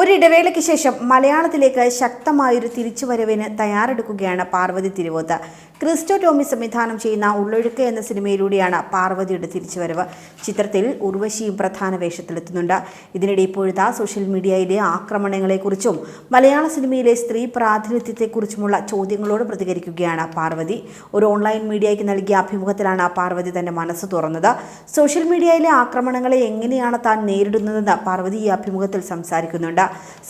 ഒരിടവേളയ്ക്ക് ശേഷം മലയാളത്തിലേക്ക് ശക്തമായൊരു തിരിച്ചുവരവിന് തയ്യാറെടുക്കുകയാണ് പാർവതി തിരുവോത്ത്. ക്രിസ്റ്റോ ടോമി സംവിധാനം ചെയ്യുന്ന ഉള്ളൊഴുക്ക് എന്ന സിനിമയിലൂടെയാണ് പാർവതിയുടെ തിരിച്ചുവരവ്. ചിത്രത്തിൽ ഉർവശിയും പ്രധാന വേഷത്തിലെത്തുന്നുണ്ട്. ഇതിനിടെ ഇപ്പോഴത്തെ സോഷ്യൽ മീഡിയയിലെ ആക്രമണങ്ങളെക്കുറിച്ചും മലയാള സിനിമയിലെ സ്ത്രീ പ്രാതിനിധ്യത്തെക്കുറിച്ചുമുള്ള ചോദ്യങ്ങളോട് പ്രതികരിക്കുകയാണ് പാർവതി. ഒരു ഓൺലൈൻ മീഡിയയ്ക്ക് നൽകിയ അഭിമുഖത്തിലാണ് പാർവതി തന്റെ മനസ്സ് തുറന്നത്. സോഷ്യൽ മീഡിയയിലെ ആക്രമണങ്ങളെ എങ്ങനെയാണ് താൻ നേരിടുന്നതെന്ന് പാർവതി ഈ അഭിമുഖത്തിൽ സംസാരിക്കുന്നുണ്ട്.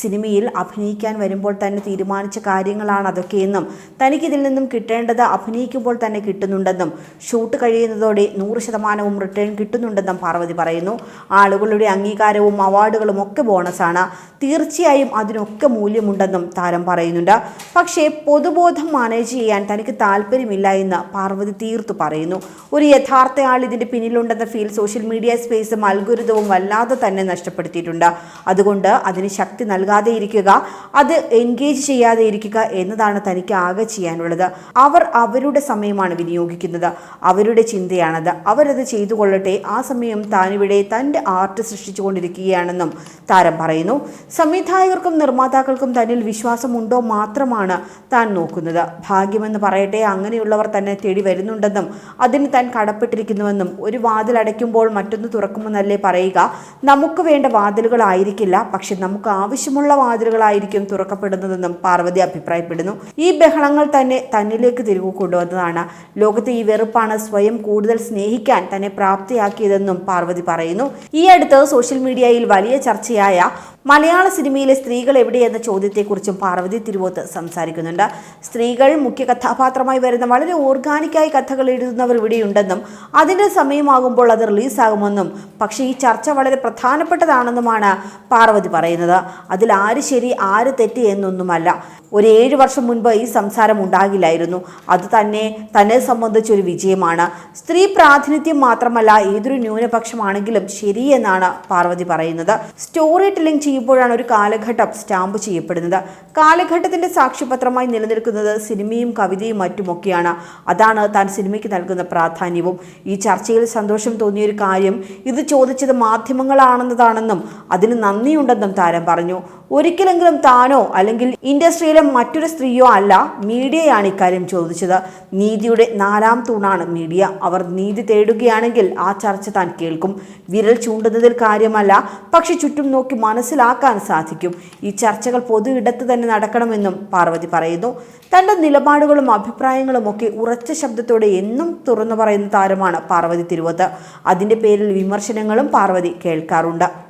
സിനിമയിൽ അഭിനയിക്കാൻ വരുമ്പോൾ തന്നെ തീരുമാനിച്ച കാര്യങ്ങളാണ് അതൊക്കെയെന്നും തനിക്കിതിൽ നിന്നും കിട്ടേണ്ടത് അഭിനയിക്കുമ്പോൾ തന്നെ കിട്ടുന്നുണ്ടെന്നും ഷൂട്ട് കഴിയുന്നതോടെ നൂറ് ശതമാനവും റിട്ടേൺ കിട്ടുന്നുണ്ടെന്നും പാർവതി പറയുന്നു. ആളുകളുടെ അംഗീകാരവും അവാർഡുകളും ഒക്കെ ബോണസാണ്. തീർച്ചയായും അതിനൊക്കെ മൂല്യമുണ്ടെന്നും താരം പറയുന്നുണ്ട്. പക്ഷേ പൊതുബോധം മാനേജ് ചെയ്യാൻ തനിക്ക് താല്പര്യമില്ല എന്ന് പാർവതി തീർത്തു പറയുന്നു. ഒരു യഥാർത്ഥ ആൾ ഇതിന്റെ പിന്നിലുണ്ടെന്ന ഫീൽ സോഷ്യൽ മീഡിയ സ്പേസും അൽഗുരുതവും വല്ലാതെ തന്നെ നഷ്ടപ്പെടുത്തിയിട്ടുണ്ട്. അതുകൊണ്ട് അതിന് ശക്തി നൽകാതെ ഇരിക്കുക അത് എൻഗേജ് ചെയ്യാതെ ഇരിക്കുക എന്നതാണ് തനിക്ക് ആകെ ചെയ്യാനുള്ളത്. അവർ അവരുടെ സമയമാണ് വിനിയോഗിക്കുന്നത്. അവരുടെ ചിന്തയാണത്. അവരത് ചെയ്തു കൊള്ളട്ടെ ആ സമയം താനിവിടെ തന്റെ ആർട്ട് സൃഷ്ടിച്ചുകൊണ്ടിരിക്കുകയാണെന്നും താരം പറയുന്നു. സംവിധായകർക്കും നിർമ്മാതാക്കൾക്കും തന്നിൽ വിശ്വാസമുണ്ടോ മാത്രമാണ് താൻ നോക്കുന്നത്. ഭാഗ്യമെന്ന് പറയട്ടെ. അങ്ങനെയുള്ളവർ തന്നെ തേടി വരുന്നുണ്ടെന്നും അതിന് താൻ കടപ്പെട്ടിരിക്കുന്നുവെന്നും ഒരു വാതിൽ അടയ്ക്കുമ്പോൾ മറ്റൊന്ന് തുറക്കുമെന്നല്ലേ പറയുക. നമുക്ക് വേണ്ട വാതിലുകളായിരിക്കില്ല. പക്ഷെ നമുക്ക് ആവശ്യമുള്ള വാതിലുകളായിരിക്കും തുറക്കപ്പെടുന്നതെന്നും പാർവതി അഭിപ്രായപ്പെടുന്നു. ഈ ബഹളങ്ങൾ തന്നെ തന്നിലേക്ക് തിരികെ കൊണ്ടുവന്നതാണ്. ലോകത്തെ ഈ വെറുപ്പാണ് സ്വയം കൂടുതൽ സ്നേഹിക്കാൻ തന്നെ പ്രാപ്തിയാക്കിയതെന്നും പാർവതി പറയുന്നു. ഈ അടുത്ത് സോഷ്യൽ മീഡിയയിൽ വലിയ ചർച്ചയായ മലയാള സിനിമയിലെ സ്ത്രീകൾ എവിടെയെന്ന ചോദ്യത്തെക്കുറിച്ചും പാർവതി തിരുവോത്ത് സംസാരിക്കുന്നുണ്ട്. സ്ത്രീകൾ മുഖ്യ കഥാപാത്രമായി വരുന്ന വളരെ ഓർഗാനിക്കായി കഥകൾ എഴുതുന്നവർ ഇവിടെയുണ്ടെന്നും അതിന്റെ സമയമാകുമ്പോൾ അത് റിലീസാകുമെന്നും പക്ഷേ ഈ ചർച്ച വളരെ പ്രധാനപ്പെട്ടതാണെന്നുമാണ് പാർവതി പറയുന്നത്. അതിൽ ആര് ശരി ആര് തെറ്റ് എന്നൊന്നുമല്ല. ഒരു ഏഴ് വർഷം മുൻപ് ഈ സംസാരം ഉണ്ടാകില്ലായിരുന്നു. അത് തന്നെ തന്നെ സംബന്ധിച്ചൊരു വിജയമാണ്. സ്ത്രീ പ്രാതിനിധ്യം മാത്രമല്ല ഏതൊരു ന്യൂനപക്ഷമാണെങ്കിലും ശരിയെന്നാണ് പാർവതി പറയുന്നത്. സ്റ്റോറി ടെല്ലിംഗ് ചെയ്യുമ്പോഴാണ് ഒരു കാലഘട്ടം സ്റ്റാമ്പ് ചെയ്യപ്പെടുന്നത്. കാലഘട്ടത്തിന്റെ സാക്ഷ്യപത്രമായി നിലനിൽക്കുന്നത് സിനിമയും കവിതയും മറ്റുമൊക്കെയാണ്. അതാണ് താൻ സിനിമയ്ക്ക് നൽകുന്ന പ്രാധാന്യവും. ഈ ചർച്ചയിൽ സന്തോഷം തോന്നിയൊരു കാര്യം ഇത് ചോദിച്ചത് മാധ്യമങ്ങളാണെന്നതാണെന്നും അതിന് നന്ദിയുണ്ടെന്നും താരം പറഞ്ഞു. ഒരിക്കലെങ്കിലും താനോ അല്ലെങ്കിൽ ഇൻഡസ്ട്രിയിലെ മറ്റൊരു സ്ത്രീയോ അല്ല മീഡിയയാണ് ഇക്കാര്യം ചോദിച്ചത്. നീതിയുടെ നാലാം തൂണാണ് മീഡിയ. അവർ നീതി തേടുകയാണെങ്കിൽ ആ ചർച്ച താൻ കേൾക്കും. വിരൽ ചൂണ്ടുന്നതിൽ കാര്യമല്ല പക്ഷെ ചുറ്റും നോക്കി മനസ്സിലാക്കാൻ സാധിക്കും. ഈ ചർച്ചകൾ പൊതു ഇടത്ത് തന്നെ നടക്കണമെന്നും പാർവതി പറയുന്നു. തന്റെ നിലപാടുകളും അഭിപ്രായങ്ങളും ഒക്കെ ഉറച്ച ശബ്ദത്തോടെ എന്നും തുറന്നു പറയുന്ന താരമാണ് പാർവതി തിരുവത്ത്. അതിന്റെ പേരിൽ വിമർശനങ്ങളും പാർവതി കേൾക്കാറുണ്ട്.